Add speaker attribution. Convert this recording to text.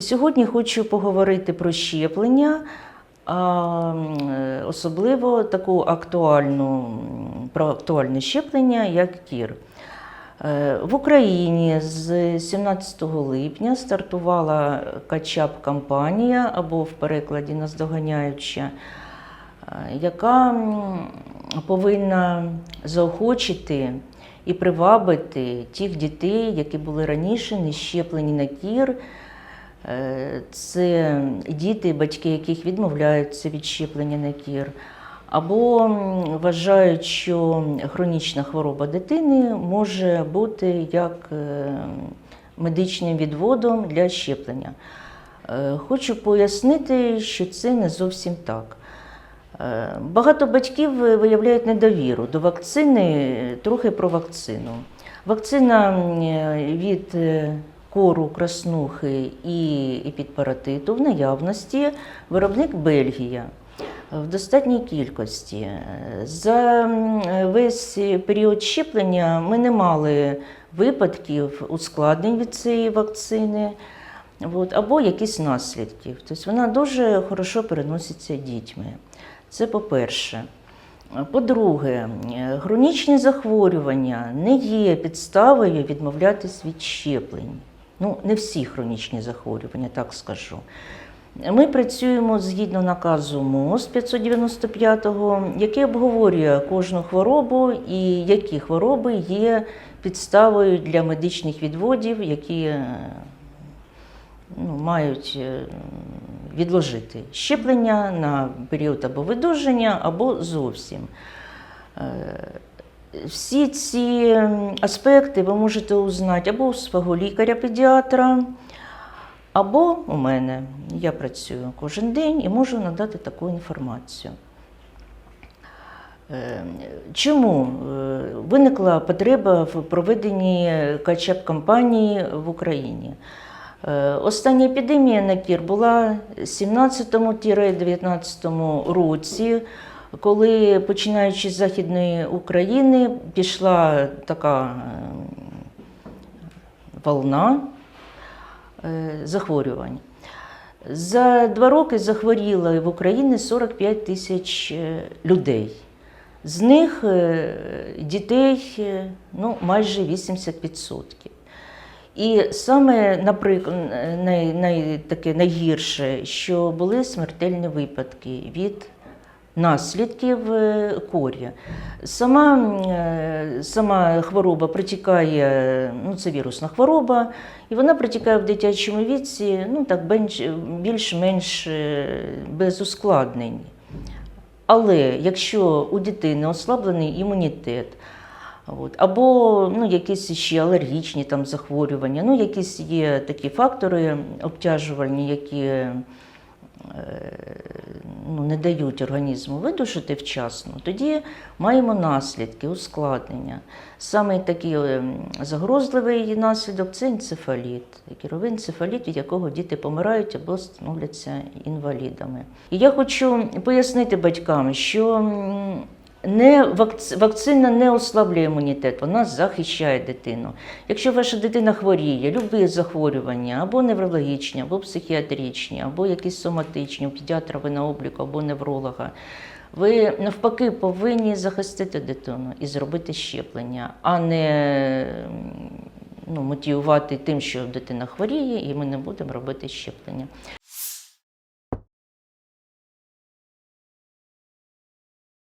Speaker 1: Сьогодні хочу поговорити про щеплення, особливо таку актуальну, про актуальне щеплення, як кір. Е, В Україні з 17 липня стартувала качап-кампанія або в перекладі наздоганяюча, е, яка повинна заохочити і привабити тих дітей, які були раніше не щеплені на кір. Е, Це діти, батьки яких відмовляються від щеплення на кір, або вважають, що хронічна хвороба дитини може бути як е, медичним відводом для щеплення. Е, Хочу пояснити, що це не зовсім так. Багато батьків виявляють недовіру до вакцини, трохи про вакцину. Вакцина від кору, краснухи і епідпаратиту в наявності виробник Бельгія в достатній кількості. За весь період щеплення ми не мали випадків ускладнень від цієї вакцини. От, або якісь наслідків. Тобто вона дуже хорошо переноситься дітьми. Це по-перше. По-друге, хронічні захворювання не є підставою відмовлятись від щеплень. Ну, не всі хронічні захворювання, так скажу. Ми працюємо згідно наказу МОЗ 595, який обговорює кожну хворобу і які хвороби є підставою для медичних відводів, які е, ну, мають е, відложити щеплення на період або видуження, або зовсім. Всі ці аспекти ви можете узнати або у свого лікаря-педіатра, або у мене. Я працюю кожен день і можу надати таку інформацію. Е, Чому е, виникла потреба в проведенні качап-кампанії в Україні? Е, Остання епідемія на кір була 17-19 році, коли, починаючи з Західної України, пішла така е, волна е, захворювань. За два роки захворіло в Україні 45 тисяч е, людей. З них дітей ну, майже 80%. І саме, наприклад, най, най, таке найгірше, що були смертельні випадки від наслідків е, корі. Сама, е, сама хвороба протікає, ну це вірусна хвороба, і вона протікає в дитячому віці ну, так, більш-менш е, без ускладнень. Але якщо у дитини ослаблений імунітет, От. Або ну, якісь ще алергічні там захворювання, ну, якісь є такі фактори обтяжувальні, які ну, не дають організму видушити вчасно, тоді маємо наслідки, ускладнення. Саме такий е, загрозливий наслідок це енцефаліт, кіровий енцефаліт, від якого діти помирають або становляться інвалідами. І я хочу пояснити батькам, що не вакц... вакцина не ослаблює імунітет, вона захищає дитину. Якщо ваша дитина хворіє, любі захворювання, або неврологічні, або психіатричні, або якісь соматичні, у педіатра ви на обліку, або невролога, ви навпаки повинні захистити дитину і зробити щеплення, а не ну, мотивувати тим, що дитина хворіє, і ми не будемо робити щеплення.